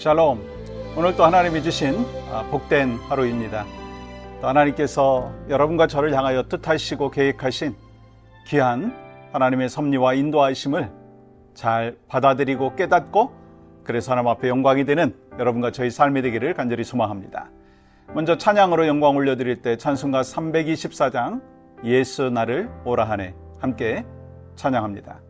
샬롬. 오늘 또 하나님이 주신 아, 복된 하루입니다. 또 하나님께서 여러분과 저를 향하여 뜻하시고 계획하신 귀한 하나님의 섭리와 인도하심을 잘 받아들이고 깨닫고 그래서 하나님 앞에 영광이 되는 여러분과 저희 삶이 되기를 간절히 소망합니다. 먼저 찬양으로 영광 올려드릴 때 찬송가 324장 예수 나를 오라 하네 함께 찬양합니다.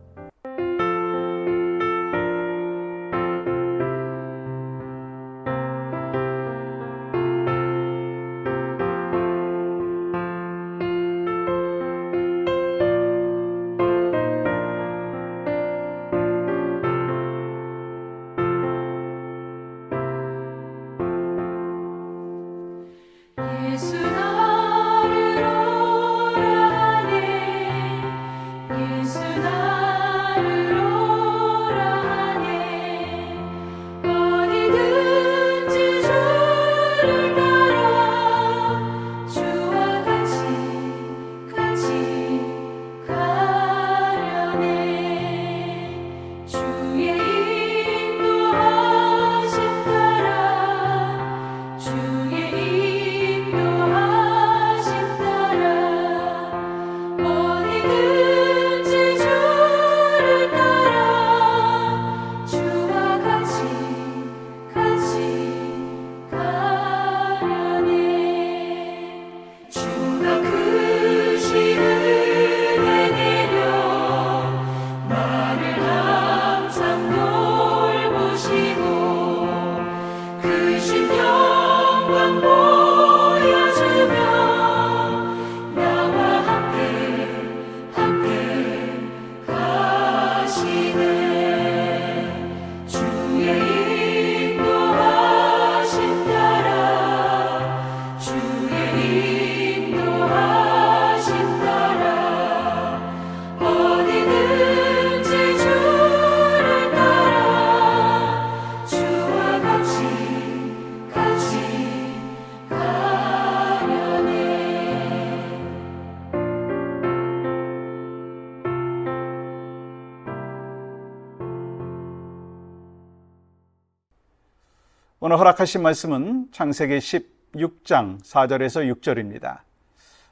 오늘 허락하신 말씀은 창세기 16장 4절에서 6절입니다.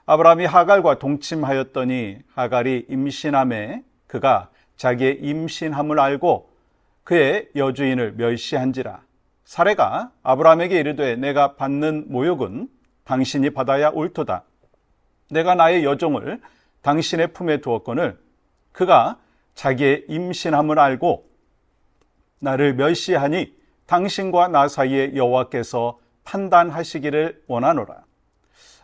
아브라함이 하갈과 동침하였더니 하갈이 임신함에 그가 자기의 임신함을 알고 그의 여주인을 멸시한지라. 사례가 아브라함에게 이르되 내가 받는 모욕은 당신이 받아야 옳도다. 내가 나의 여종을 당신의 품에 두었거늘 그가 자기의 임신함을 알고 나를 멸시하니 당신과 나 사이에 여호와께서 판단하시기를 원하노라.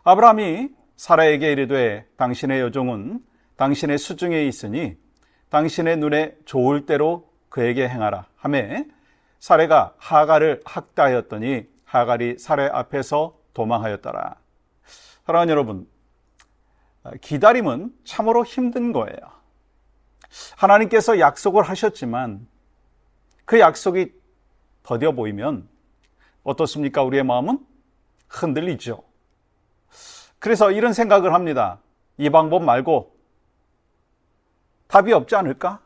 아브라함이 사라에게 이르되 당신의 여종은 당신의 수중에 있으니 당신의 눈에 좋을 대로 그에게 행하라 하매 사레가 하갈을 학대하였더니 하갈이 사레 앞에서 도망하였더라. 사랑하는 여러분, 기다림은 참으로 힘든 거예요. 하나님께서 약속을 하셨지만 그 약속이 더뎌 보이면 어떻습니까? 우리의 마음은 흔들리죠. 그래서 이런 생각을 합니다. 이 방법 말고 답이 없지 않을까?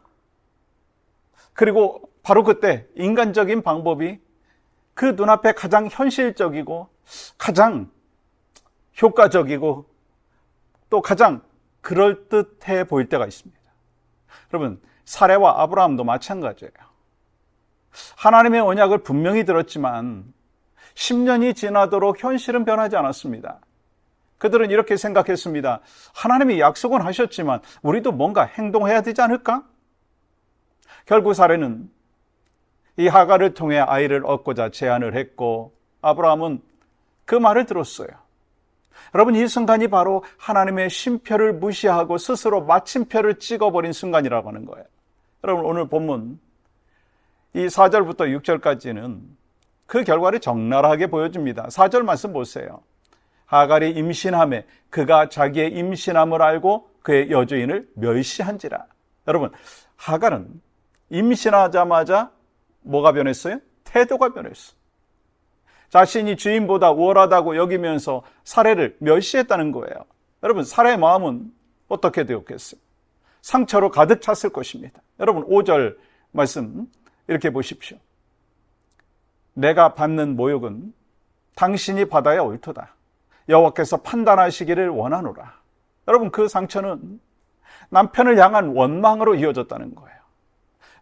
그리고 바로 그때 인간적인 방법이 그 눈앞에 가장 현실적이고 가장 효과적이고 또 가장 그럴듯해 보일 때가 있습니다. 여러분, 사례와 아브라함도 마찬가지예요. 하나님의 언약을 분명히 들었지만 10년이 지나도록 현실은 변하지 않았습니다. 그들은 이렇게 생각했습니다. 하나님이 약속은 하셨지만 우리도 뭔가 행동해야 되지 않을까? 결국 사례는 이 하가를 통해 아이를 얻고자 제안을 했고 아브라함은 그 말을 들었어요. 여러분 이 순간이 바로 하나님의 심표를 무시하고 스스로 마침표를 찍어버린 순간이라고 하는 거예요. 여러분 오늘 본문 이 4절부터 6절까지는 그 결과를 적나라하게 보여줍니다. 4절 말씀 보세요. 하갈이 임신함에 그가 자기의 임신함을 알고 그의 여주인을 멸시한지라. 여러분, 하갈은 임신하자마자 뭐가 변했어요? 태도가 변했어. 자신이 주인보다 우월하다고 여기면서 사례를 멸시했다는 거예요. 여러분, 사례의 마음은 어떻게 되었겠어요? 상처로 가득 찼을 것입니다. 여러분 5절 말씀 이렇게 보십시오. 내가 받는 모욕은 당신이 받아야 옳도다. 여호와께서 판단하시기를 원하노라. 여러분 그 상처는 남편을 향한 원망으로 이어졌다는 거예요.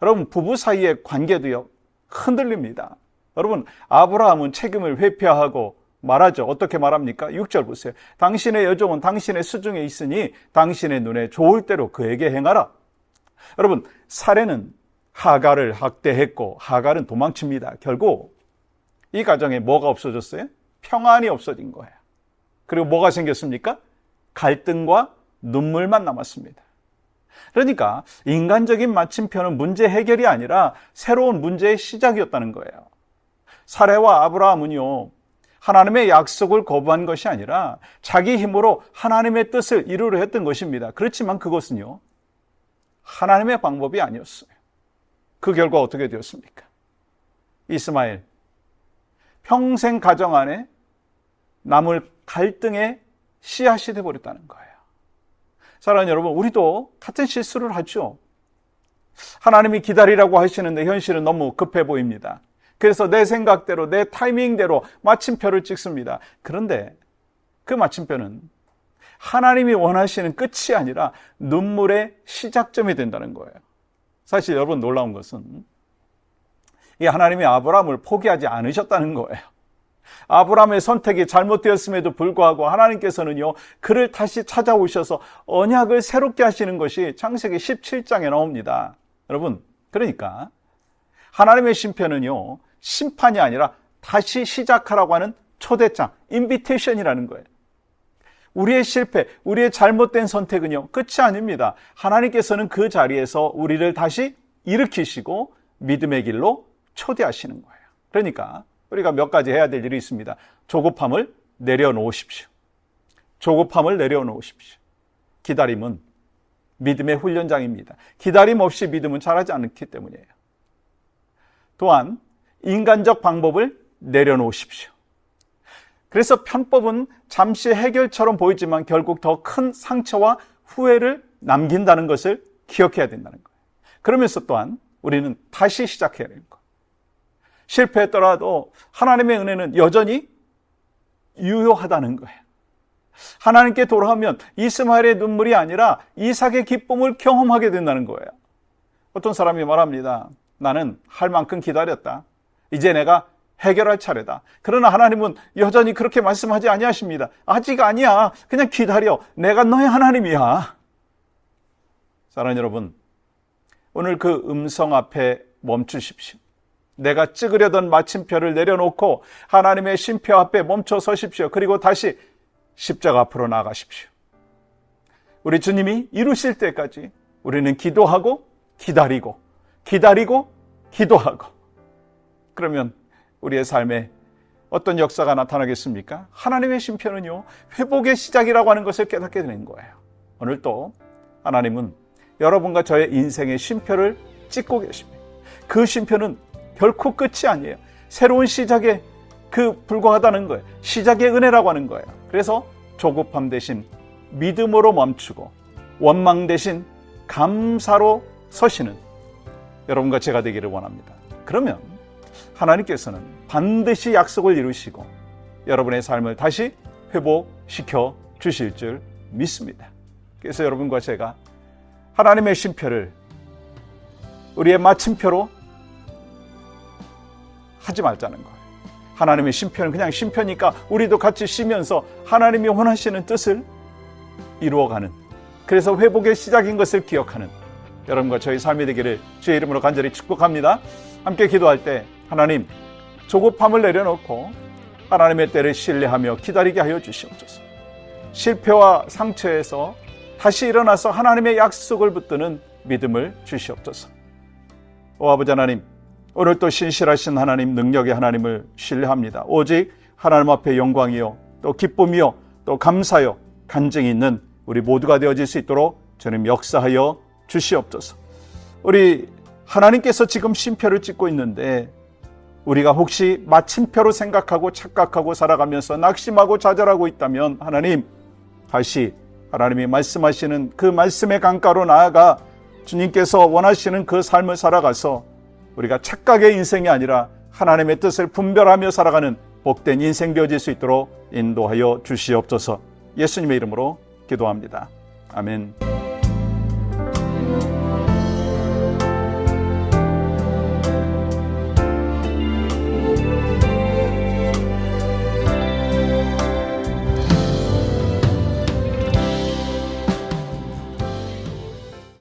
여러분 부부 사이의 관계도요 흔들립니다. 여러분 아브라함은 책임을 회피하고 말하죠. 어떻게 말합니까? 6절 보세요. 당신의 여종은 당신의 수중에 있으니 당신의 눈에 좋을 대로 그에게 행하라. 여러분 사례는 하가를 학대했고 하갈은 도망칩니다. 결국 이 가정에 뭐가 없어졌어요? 평안이 없어진 거예요. 그리고 뭐가 생겼습니까? 갈등과 눈물만 남았습니다. 그러니까 인간적인 마침표는 문제 해결이 아니라 새로운 문제의 시작이었다는 거예요. 사례와 아브라함은요, 하나님의 약속을 거부한 것이 아니라 자기 힘으로 하나님의 뜻을 이루려 했던 것입니다. 그렇지만 그것은요, 하나님의 방법이 아니었어요. 그 결과 어떻게 되었습니까? 이스마엘, 평생 가정 안에 남을 갈등의 씨앗이 되어버렸다는 거예요. 사랑하는 여러분, 우리도 같은 실수를 하죠. 하나님이 기다리라고 하시는데 현실은 너무 급해 보입니다. 그래서 내 생각대로, 내 타이밍대로 마침표를 찍습니다. 그런데 그 마침표는 하나님이 원하시는 끝이 아니라 눈물의 시작점이 된다는 거예요. 사실 여러분 놀라운 것은 이 하나님이 아브라함을 포기하지 않으셨다는 거예요. 아브라함의 선택이 잘못되었음에도 불구하고 하나님께서는요, 그를 다시 찾아오셔서 언약을 새롭게 하시는 것이 창세기 17장에 나옵니다. 여러분, 그러니까 하나님의 심표는요, 심판이 아니라 다시 시작하라고 하는 초대장, 인비테이션이라는 거예요. 우리의 실패, 우리의 잘못된 선택은요, 끝이 아닙니다. 하나님께서는 그 자리에서 우리를 다시 일으키시고 믿음의 길로 초대하시는 거예요. 그러니까 우리가 몇 가지 해야 될 일이 있습니다. 조급함을 내려놓으십시오. 조급함을 내려놓으십시오. 기다림은 믿음의 훈련장입니다. 기다림 없이 믿음은 자라지 않기 때문이에요. 또한 인간적 방법을 내려놓으십시오. 그래서 편법은 잠시 해결처럼 보이지만 결국 더 큰 상처와 후회를 남긴다는 것을 기억해야 된다는 거예요. 그러면서 또한 우리는 다시 시작해야 되는 거예요. 실패했더라도 하나님의 은혜는 여전히 유효하다는 거예요. 하나님께 돌아오면 이스마엘의 눈물이 아니라 이삭의 기쁨을 경험하게 된다는 거예요. 어떤 사람이 말합니다. 나는 할 만큼 기다렸다. 이제 내가 해결할 차례다. 그러나 하나님은 여전히 그렇게 말씀하지 아니하십니다. 아직 아니야. 그냥 기다려. 내가 너의 하나님이야. 사랑하는 여러분, 오늘 그 음성 앞에 멈추십시오. 내가 찍으려던 마침표를 내려놓고 하나님의 심표 앞에 멈춰 서십시오. 그리고 다시 십자가 앞으로 나가십시오. 우리 주님이 이루실 때까지 우리는 기도하고 기다리고 기다리고 기도하고 그러면 우리의 삶에 어떤 역사가 나타나겠습니까? 하나님의 심표는요, 회복의 시작이라고 하는 것을 깨닫게 되는 거예요. 오늘 또 하나님은 여러분과 저의 인생의 심표를 찍고 계십니다. 그 심표는 결코 끝이 아니에요. 새로운 시작에 그 불과하다는 거예요. 시작의 은혜라고 하는 거예요. 그래서 조급함 대신 믿음으로 멈추고 원망 대신 감사로 서시는 여러분과 제가 되기를 원합니다. 그러면 하나님께서는 반드시 약속을 이루시고 여러분의 삶을 다시 회복시켜 주실 줄 믿습니다. 그래서 여러분과 제가 하나님의 심표를 우리의 마침표로 하지 말자는 거예요. 하나님의 심표는 그냥 심표니까 우리도 같이 쉬면서 하나님이 원하시는 뜻을 이루어가는 그래서 회복의 시작인 것을 기억하는 여러분과 저희 삶이 되기를 주의 이름으로 간절히 축복합니다. 함께 기도할 때 하나님 조급함을 내려놓고 하나님의 때를 신뢰하며 기다리게 하여 주시옵소서. 실패와 상처에서 다시 일어나서 하나님의 약속을 붙드는 믿음을 주시옵소서. 오 아버지 하나님, 오늘 또 신실하신 하나님 능력의 하나님을 신뢰합니다. 오직 하나님 앞에 영광이요, 또 기쁨이요, 또 감사요, 간증이 있는 우리 모두가 되어질 수 있도록 주님 역사하여 주시옵소서. 우리 하나님께서 지금 심표를 찍고 있는데 우리가 혹시 마침표로 생각하고 착각하고 살아가면서 낙심하고 좌절하고 있다면 하나님 다시 하나님이 말씀하시는 그 말씀의 강가로 나아가 주님께서 원하시는 그 삶을 살아가서 우리가 착각의 인생이 아니라 하나님의 뜻을 분별하며 살아가는 복된 인생 되어질 수 있도록 인도하여 주시옵소서 예수님의 이름으로 기도합니다. 아멘.